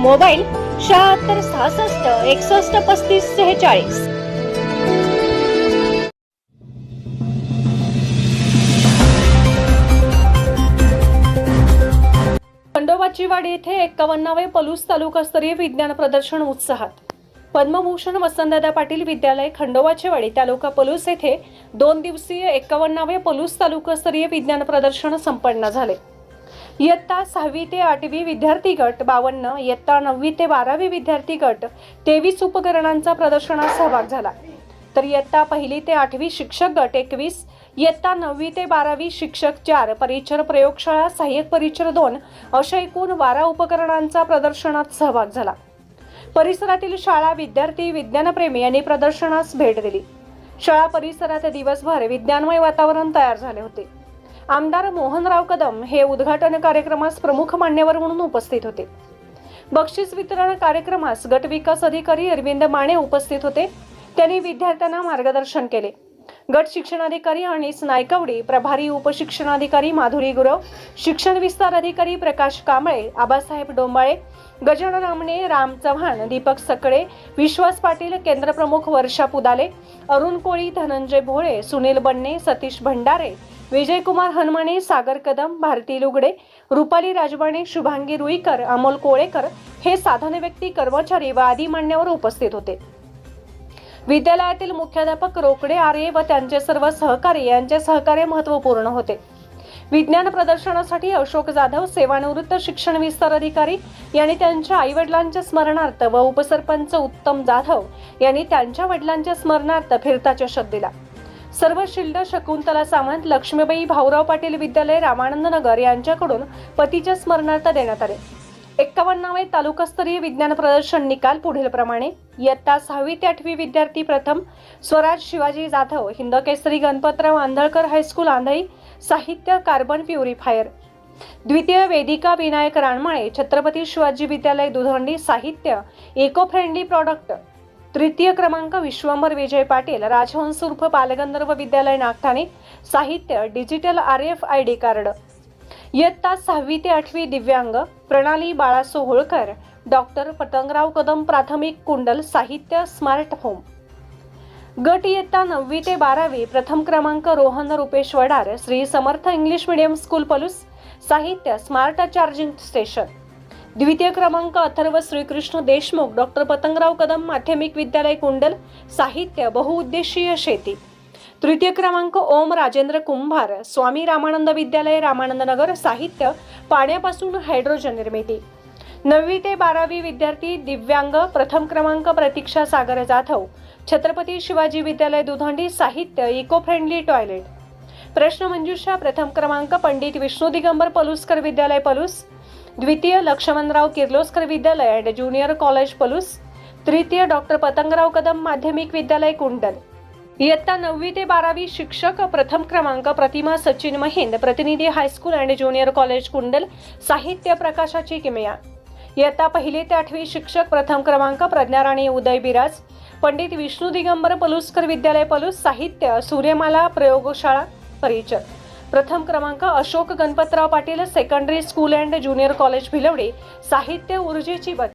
Mobile शहात्तर सहासष्ट एकसष्ट पस्तीस सेहेचाळीस. खंडोबाचीवाडी येथे एक्कावन्नावे पलूस तालुकास्तरीय विज्ञान प्रदर्शन उत्साहात. पद्मभूषण वसंतदादा पाटील विद्यालय खंडोबाचीवाडी तालुका पलूस येथे दोन दिवसीय एक्कावन्नावे पलूस तालुकास्तरीय विज्ञान प्रदर्शन संपन्न झाले. इयत्ता सहावी ते आठवी विद्यार्थी गट बावन्न इयत्ता नववी ते बारावी विद्यार्थी गट तेवीस उपकरणांचा प्रदर्शनात सहभाग झाला. तर इयत्ता पहिली ते आठवी शिक्षक गट एकवीस इयत्ता नववी ते बारावी शिक्षक चार परिचर प्रयोगशाळा सहाय्यक परिचर दोन अशा एकूण बारा उपकरणांचा प्रदर्शनात सहभाग झाला. परिसरातील शाळा विद्यार्थी विज्ञानप्रेमी यांनी प्रदर्शनास भेट दिली. शाळा परिसरात दिवसभर विज्ञानमय वातावरण तयार झाले होते. आमदार मोहनराव कदम हे उद्घाटन कार्यक्रमास प्रमुख मान्यवर म्हणून उपस्थित होते. बक्षीस वितरण कार्यक्रमास गट विकास अधिकारी अरविंद माने उपस्थित होते. त्यांनी विद्यार्थ्यांना मार्गदर्शन केले. गट शिक्षणाधिकारी अनिस नायकवडी प्रभारी उपशिक्षणाधिकारी माधुरी गुरव शिक्षण विस्तार अधिकारी प्रकाश कांबळे आबासाहेब डोंबाळे गजानन आमणे राम चव्हाण दीपक सकळे विश्वास पाटील केंद्रप्रमुख वर्षा पुदाले अरुण कोळी धनंजय भोळे सुनील बन्ने सतीश भंडारे विजयकुमार हनमणे सागर कदम भारती लुगडे रुपाली राजवाणे शुभांगी रुईकर अमोल कोळेकर हे साधन व्यक्ती कर्मचारी व आदी मान्यवर उपस्थित होते. विद्यालयातील मुख्याध्यापक रोकडे आर्य व त्यांचे सर्व सहकारी यांचे सहकार्य महत्त्वपूर्ण होते. विज्ञान प्रदर्शनासाठी अशोक जाधव सेवानिवृत्त शिक्षण विस्तार अधिकारी यांनी त्यांच्या आई वडिलांच्या स्मरणार्थ व उपसरपंच उत्तम जाधव यांनी त्यांच्या वडिलांच्या स्मरणार्थ फिरता चषक दिला. सर्व शिल्ड शकुंतला सावंत लक्ष्मीबाई भाऊराव पाटील विद्यालय रामानंद नगर यांच्याकडून पतीच्या स्मरणार्थ देण्यात आले. एक्कावन्नावे तालुकास्तरीय विज्ञान प्रदर्शन निकाल पुढील प्रमाणे. इयत्ता सहावी ते आठवी विद्यार्थी प्रथम स्वराज शिवाजी जाधव हिंदकेसरी गणपतराव आंधळकर हायस्कूल आंधळी साहित्य कार्बन प्युरिफायर द्वितीय वेदिका विनायक रानमाळे छत्रपती शिवाजी विद्यालय दुधंडी साहित्य इको फ्रेंडली प्रॉडक्ट. तृतीय क्रमांक विश्वंभर विजय पाटील राजहंस उर्फ बालगंधर्व विद्यालय नागठाणे साहित्य digital R F I D card. इयत्ता सहावी ते आठवी दिव्यांग प्रणाली बाळासो होळकर डॉक्टर पतंगराव कदम प्राथमिक कुंडल साहित्य स्मार्ट होम. गट इयत्ता नववी ते बारावी प्रथम क्रमांक Rohan Rupesh Vadar Shri Samarth English medium school Palus साहित्य स्मार्ट चार्जिंग स्टेशन. द्वितीय क्रमांक अथर्व श्रीकृष्ण देशमुख डॉक्टर पतंगराव कदम माध्यमिक विद्यालय कुंडल साहित्य बहुउद्देशीय शेती. तृतीय क्रमांक ओम राजेंद्र कुंभार स्वामी रामानंद विद्यालय रामानंद नगर साहित्य पाण्यापासून हायड्रोजन निर्मिती. नववी ते बारावी विद्यार्थी दिव्यांग प्रथम क्रमांक प्रतीक्षा सागर जाधव छत्रपती शिवाजी विद्यालय दुधांडी साहित्य इको फ्रेंडली टॉयलेट प्रश्नमंजुषा प्रथम क्रमांक पंडित विष्णू दिगंबर पलुसकर विद्यालय पलूस द्वितीय लक्ष्मणराव किर्लोस्कर विद्यालय अँड ज्युनियर कॉलेज पलूस तृतीय डॉक्टर पतंगराव कदम माध्यमिक विद्यालय कुंडल. इयत्ता नववी ते बारावी शिक्षक प्रथम क्रमांक प्रतिमा सचिन महिंद प्रतिनिधी high school and junior college Kundal साहित्य प्रकाशाची किमया. इयत्ता पहिली ते आठवी शिक्षक प्रथम क्रमांक प्रज्ञाराणी उदय बिराज पंडित विष्णू दिगंबर पलुसकर विद्यालय पलूस साहित्य सूर्यमाला प्रयोगशाळा परिचय प्रथम क्रमांक Ashok Ganpatrao Patil secondary school and junior college Bhilwadi साहित्य ऊर्जेची बत